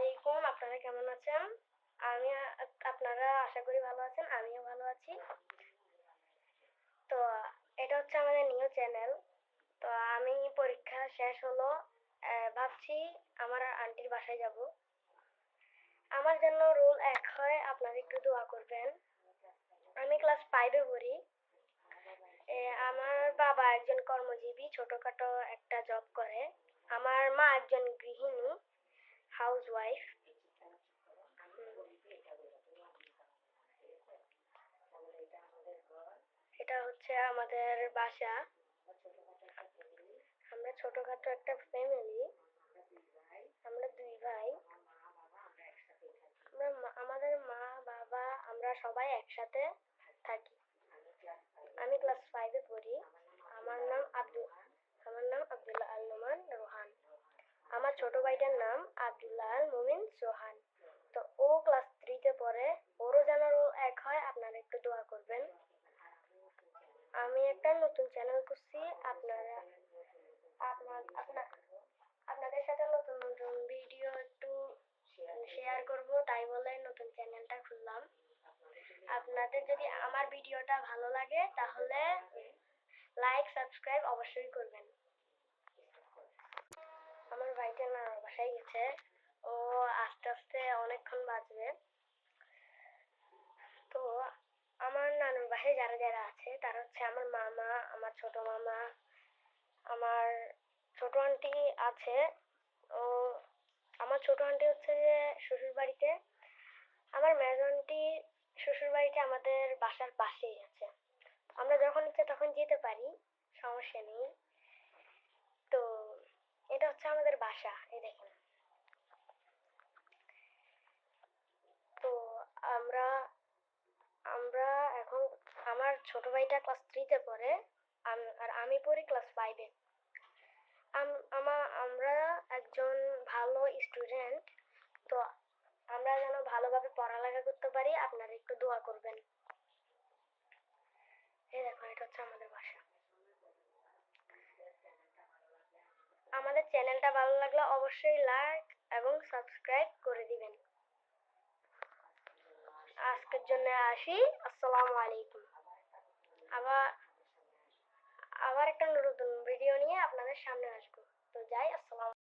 আলাইকুম, আপনারা কেমন আছেন? আমি আপনারা আশা করি ভালো আছেন, আমিও ভালো আছি। তো, এটা হচ্ছে আমাদের নিউ চ্যানেল তো, আমি পরীক্ষা শেষ হলো ভাবছি আমার আন্টির বাসায় যাব। আমার জন্য রোল এক হয়, আপনারা একটু দোয়া করবেন। আমি ক্লাস ফাইভে পড়ি। আমার বাবা একজন কর্মজীবী, ছোটখাটো একটা জব করে। আমার মা একজন গৃহিণী। হচ্ছে আমাদের বাসা। আমরা ছোটখাটো একটা ফ্যামিলি আমরা দুই ভাই। আমাদের মা, বাবা, আমরা সবাই একসাথে থাকি। আমি ক্লাস ফাইভে পড়ি। আমার নাম আব্দুল, আমার নাম আব্দুল্লাহ আল নোমান রোহান। আমার ছোট ভাইটার নাম আব্দুল্লাহ আল মুমিন সোহান। তো ও ক্লাস থ্রিতে পড়ে ওরও যেন রোল এক হয় আপনারা একটু দোয়া করবেন আমি একটা নতুন চ্যানেল করছি আপনারা, আপনার আপনাদের সাথে নতুন নতুন ভিডিও একটু শেয়ার করব, তাই বলে নতুন চ্যানেলটা খুললাম। আপনাদের যদি আমার ভিডিওটা ভালো লাগে, তাহলে লাইক সাবস্ক্রাইব অবশ্যই করবেন। আমার ভাইটা না বাসায় গেছে। ও আস্তে আস্তে অনেকক্ষণ বাজবে। তো আমার বাসায় যারা যারা আছে, তারা হচ্ছে আমার মামা, আমার ছোট মামা, আমার ছোট আন্টি আছে। ও, আমার ছোট আন্টি হচ্ছে যে শ্বশুর বাড়িতে আমার মেজ আন্টি শ্বশুর বাড়িতে আমাদের বাসার পাশেই আছে। আমরা যখন ইচ্ছে তখন যেতে পারি, সমস্যা নেই। তো, এটা হচ্ছে আমাদের বাসা, এই দেখেন তো আমরা আমরা এখন আমার ছোট ভাইটা ক্লাস থ্রিতে পড়ে আর আমি পড়ি ক্লাস ফাইভে আমরা একজন ভালো স্টুডেন্ট তো আমরা যেন ভালোভাবে পড়ালেখা করতে পারি, আপনারা একটু দোয়া করবেন। এই দেখুন, এটা হচ্ছে আমাদের বাসা আমাদের চ্যানেলটা ভালো লাগলে অবশ্যই লাইক এবং সাবস্ক্রাইব করে দিবেন। আজকের জন্য আসি, আসসালামু আলাইকুম। আবার আবার একটা নতুন ভিডিও নিয়ে আপনাদের সামনে আসব। তো যাই আসসালাম